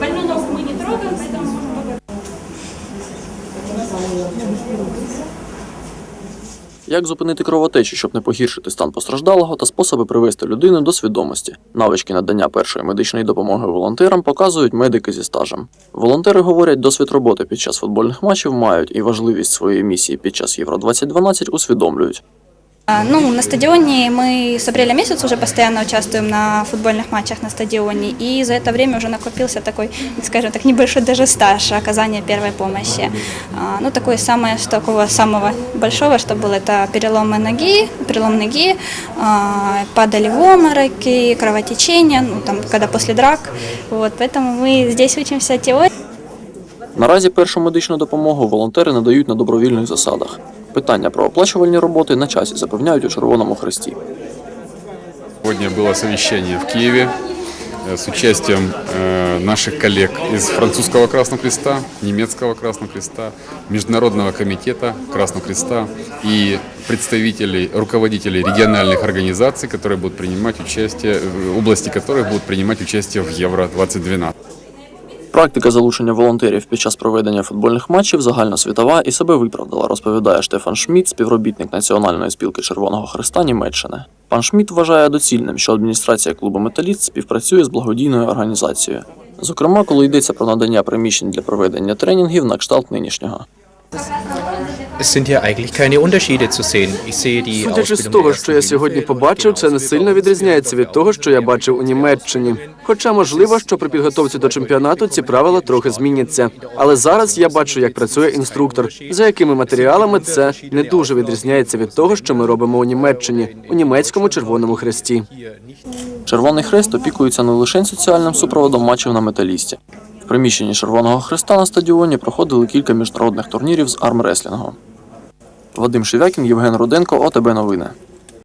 Больную ногу мы не трогаем, поэтому можем. Як зупинити кровотечу, щоб не погіршити стан постраждалого та способи привести людину до свідомості. Навички надання першої медичної допомоги волонтерам показують медики зі стажем. Волонтери говорять, досвід роботи під час футбольних матчів мають і важливість своєї місії під час Євро 2012 усвідомлюють. А, Ну, на стадионе мы с апреля месяца уже постоянно участвуем на футбольных матчах на стадионе, и за это время уже накопился такой, скажем так, небольшой даже стаж оказания первой помощи. А, Ну, такое самое, что такого самого большого, что было, это переломы ноги, перелом ноги, а, падали в обмороки, кровотечение, ну, там, когда после драк, вот, поэтому мы здесь учимся теории. Наразі першу медичну допомогу волонтери надають на добровільних засадах. Питання про оплачувальні роботи на часі запевняють у Червоному Хресті. Сегодня было совещание в Киеве э, с участием э, наших коллег из французского Красного Креста, немецкого Красного Креста, Международного комитета Красного Креста и представителей, руководителей региональных организаций, которые будут принимать участие, в области которых будут принимать участие в Евро-2012. Практика залучення волонтерів під час проведення футбольних матчів загальносвітова і себе виправдала, розповідає Штефан Шміт, співробітник Національної спілки Червоного Христа Німеччини. Пан Шміт вважає доцільним, що адміністрація клубу Металіст співпрацює з благодійною організацією. Зокрема, коли йдеться про надання приміщень для проведення тренінгів на кшталт нинішнього. Es sind hier eigentlich keine Unterschiede zu sehen. Ich sehe die Судячи з того, що я сьогодні побачив, це не сильно відрізняється від того, що я бачив у Німеччині. Хоча можливо, що при підготовці до чемпіонату ці правила трохи зміняться. Але зараз я бачу, як працює інструктор, за якими матеріалами це не дуже відрізняється від того, що ми робимо у Німеччині, у німецькому червоному хресті. Червоний хрест опікується не лише соціальним супроводом матчів на металісті. В приміщенні Червоного Хреста на стадіоні проходили кілька міжнародних турнірів з армреслінгу. Вадим Шевякін, Євген Руденко, ОТБ Новини.